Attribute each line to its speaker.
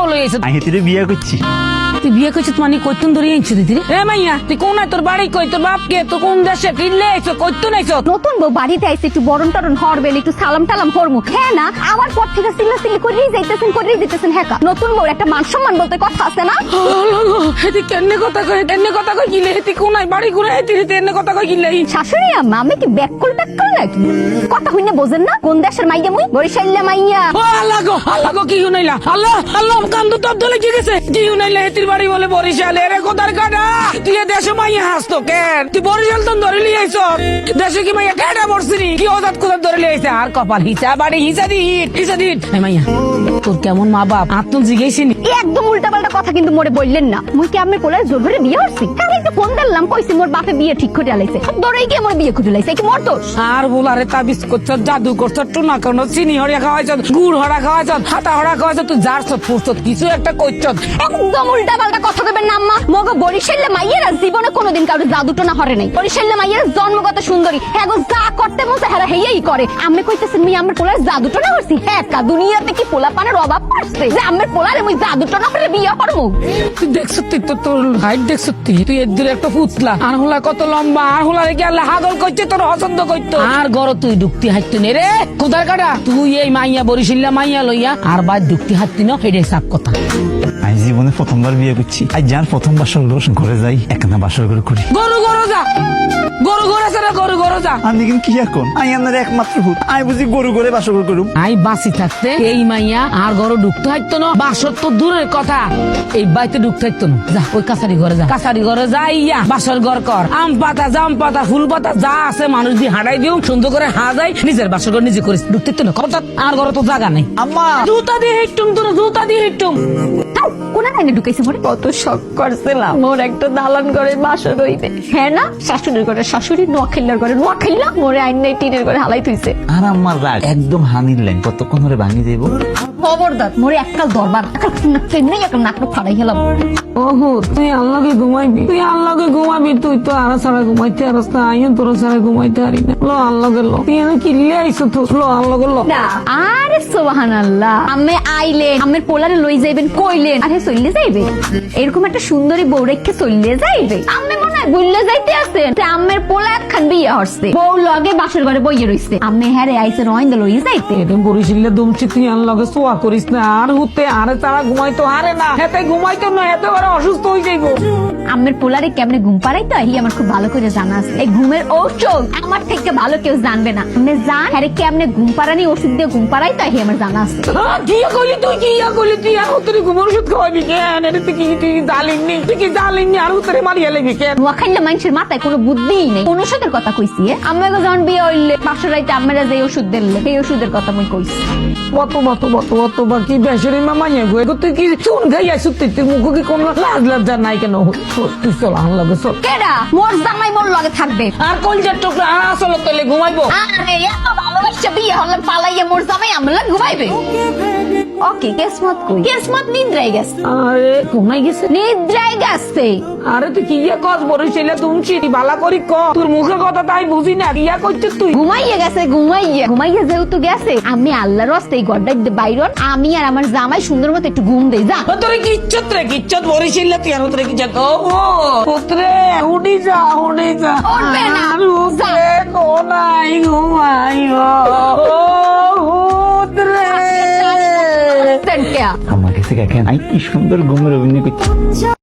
Speaker 1: বলো এসে
Speaker 2: বিয়ে করছি।
Speaker 1: তুই বিয়ে করছিস মানে কইতুন ধরে আনছিস দিদি এ মাইয়া তুই কোন তোর বাড়ি কই? তোর বাপ কে? তো কোন দেশে কিনলে আইছো কইতুন আইছো
Speaker 3: নতুন বউ বাড়িতে আইসে একটু বরণ টরণ হরবেন একটু সালাম টালাম হরমু হ্যাঁ না আমার পর থেকে সিল্লা সিল্লি করেই যাইতেছেন করেই দিতেছেন হ্যাঁ নতুন বউ একটা মান সম্মান বলতে কথা আছে না?
Speaker 1: হেতি কেনে কথা কই কেনে কথা কই গিলে? হেতি কোনাই বাড়ি ঘুরে হেতি হেতি এনে কথা কই গিলে?
Speaker 3: শাশুড়ি আম্মা আমি কি ব্যাককল ট্যাককল নাকি? কথা হইনে বোঝেন না? কোন দেশের মাইয়া মুই? বরিশাল্লা মাইয়া।
Speaker 1: ও আল্লাহ গো আল্লাহ গো কি শুনাইলা? আল্লাহ আল্লাহ কান্দু তপ ধরে কি গেছে। কি শুনাইলা হেতির বাড়ি বলে বরিশালে। রে কোদার কাটা? তুই দেশে মাইয়া হাসতো কেন? তুই বরিশাল তো ধরে লিয়ে আইছ দেশে কি মাইয়া কি ধরে লিয়ে আইছে আর কপাল হিসা বাড়ি হিসা দিট হিসা দিট। মাইয়া তোর কেমন মা বাপ? আত্ম জিজ্ঞেসিনি
Speaker 3: একদম উল্টা পাল্টা কথা কিন্তু মোরে বললেন না। মুই কি আমি জোর ধরে বিয়ে হচ্ছি একটু ফোন দিলাম কইছি মোর বাপে বিয়ে ঠিক করে আলাইছে। গিয়ে মোর বিয়ে করে লাইছে। কি মোর দোষ?
Speaker 1: আর বলারে তাবিজ করছ জাদু করছ টুনা করছ চিনি হরিয়া খাওয়াইছ গুড় হরা খাওয়াইছ হাতা হরা খাওয়াইছ তুই যারছ ফুরছ কিছু একটা করছ
Speaker 3: একদম উল্টা পাল্টা কথা দেবেন না, আম্মা। মগো বরিশাল্লা মাইয়েরা জীবনে কোনোদিন কারও জাদুটো না হরে নাই। বরিশাল্লা মাইয়েরা জন্মগত সুন্দরী। হ্যাঁ গো, যা হেয়াই করে। আমি কইতেছেন মুই আমার পোলার জাদুটো না হরছি? হ্যাঁ কা দুনিয়াতে কি পোলা পানের অভাব পড়ছে যে আমার পোলারে মুই জাদুটো না হরে বিয়ে করমু?
Speaker 1: তুই দেখছ তুই তো তোর হাইট দেখছ তুই তুই এর দূরে একটা পুতলা। আর হলা কত লম্বা। আর হলা রেখে আল্লাহ হাগল করছে তোর পছন্দ করতো। আর গর তুই ডুকতি হাইতো নে রে। কোদার কাটা? তুই এই মাইয়া বরিশিল্লা মাইয়া লইয়া আর বাদ ডুকতি হাইতি ন এটাই সাপ কথা।
Speaker 2: আমি জীবনে প্রথমবার বিয়ে করছি। আজ যার প্রথম বাসর লোক ঘরে যাই একখানা বাসর করে করি
Speaker 1: গরু গরু যা। গরু গরু আছে গরু গরু যা।
Speaker 2: আমি কিন্তু কি এখন আমি আপনার একমাত্র ভূত। আমি বুঝি গরু করে বাসর করুম।
Speaker 1: আই বাসি থাকতে এই মাইয়া আর ঘরে ঢুকতে হাইতো না বাসর তো দূরের কথা। এই বাড়িতে ঢুকতে হাইতো না। যা ওই কাছারি ঘরে যা। কাছারি ঘরে যাইয়া বাসর ঘর কর। আম পাতা জাম পাতা ফুল পাতা যা আছে মানুষ দিয়ে হাঁটাই দিও সুন্দর করে হাজাই নিজের বাসর ঘর নিজে করিস। ঢুকতে তো না। কথা আর ঘরে তো জায়গা নেই।
Speaker 2: আম্মা!
Speaker 1: জুতা দিয়ে হিটুম তোর জুতা দিয়ে
Speaker 3: কোনা ঢুকাইছে মোরে? কত শখ করছিলাম। মোর একটা দালান করে বাসর হইবে হ্যাঁ না শাশুড়ির ঘরে শাশুড়ি নোয়াখাইলার ঘরে। নোয়াখাইলা মোরে আইন নাই টিনের ঘরে হালাই থইছে।
Speaker 2: আর আমার রাগ একদম হানির লাইন কতক্ষণ ধরে ভাঙি দেবো?
Speaker 3: খবরদার মোরে একটা দরবার একটা কেমনি একটা নাটক ফাড়াই গেলাম
Speaker 1: ওহো তুই আল্লাহকে ঘুমাইবি? তুই আল্লাহকে ঘুমাবি তুই তো আর ছাড়া ঘুমাইতে আর আইন তোর ছাড়া ঘুমাইতে পারি না। লো আল্লাহকে লো। তুই এনে কিনলে আইসো তো? লো আল্লাহকে লো।
Speaker 3: না আরে সোবাহান আল্লাহ আমি আইলে আমের পোলারে লই যাইবেন কইলেন। আরে চললে যাইবে? এরকম একটা সুন্দরী বউ রেখে চললে যাইবে? আমি বুললে যাইতে আছেন তে আমের পোলা একখান বিয়ে হরছে। বউ লগে বাসর ঘরে বইয়ে রইছে। আমি হ্যারে আইছে রয়েন্দ লই যাইতে।
Speaker 1: এরকম বরিশিল্লে দুমছি তুই আল্লাহকে সোয়া করিস না। আর হুতে আরে তারা ঘুমাইতো আরে না। হেতে ঘুমাইতো না হেতে ওরা অসুস্থ হয়ে যাইবো।
Speaker 3: আমের পোলারে কেমনে ঘুম পাড়াই তো এই আমার খুব ভালো করে জানা আছে। এই ঘুমের ঔষধ আমার থেকে ভালো কেউ জানবে না। আপনি জান হ্যারে কেমনে ঘুম পাড়ানি ওষুধ দিয়ে ঘুম পাড়াই তো এই আমার জানা আছে।
Speaker 1: কি কইলি তুই? কি ইয়া কইলি তুই? আর ঘুমোর ওষুধ খাওয়াবি কেন? এটা তুই কি তুই জালিনি তুই কি জালিনি আর হুতরে মারিয়া লেবি কেন?
Speaker 3: নোয়াখাইলে মানুষের মাথায় কোনো বুদ্ধিই নেই। কোন ওষুধের কথা কইছি যখন বিয়ে হইলে রাইতে আমরা যে ওষুধ দিলে সেই ওষুধের কথা মুই কইছি।
Speaker 1: বেসরি মামা নিয়ে গো? তুই কি চুন খাইয়া সুত্তি তুই মুখ কি কোন লাজ লজ্জা নাই কেন? তুই চল
Speaker 3: কেডা? মোর জামাই মোর লগে থাকবে।
Speaker 1: আর কলজার টুকরা আসলে তলে ঘুমাইবো?
Speaker 3: আরে এত ভালোবাসা বিয়ে হলে পালাইয়া মোর জামাই আমার লগে ঘুমাইবে। ওকে কেসমত কই কেসমত নিদ্রাই গেছে।
Speaker 1: আরে ঘুমাই গেছে?
Speaker 3: নিদ্রাই গেছে।
Speaker 1: আরে তুই কি ইয়া কস তুমছি বালা করি ক? তোর মুখের কথা তাই বুঝি না ইয়া করছিস তুই।
Speaker 3: ঘুমাইয়া গেছে ঘুমাইয়া। ঘুমাইয়া যেহেতু গেছে আমি আল্লাহর রাস্তে এই গড্ডা বাইরন আমি আর আমার জামাই সুন্দর মতো একটু ঘুম দেই যা।
Speaker 1: তোরে কি ইচ্ছত রে? কি ইচ্ছত বরিশালে তুই আর তোরে কি যা ও পুত্রে উনি যা উনি যা।
Speaker 3: উঠবে না।
Speaker 1: আর উঠবে কোনাই ঘুমাই
Speaker 2: দেখেন আই কি সুন্দর ঘুমের অভিনয় করছি।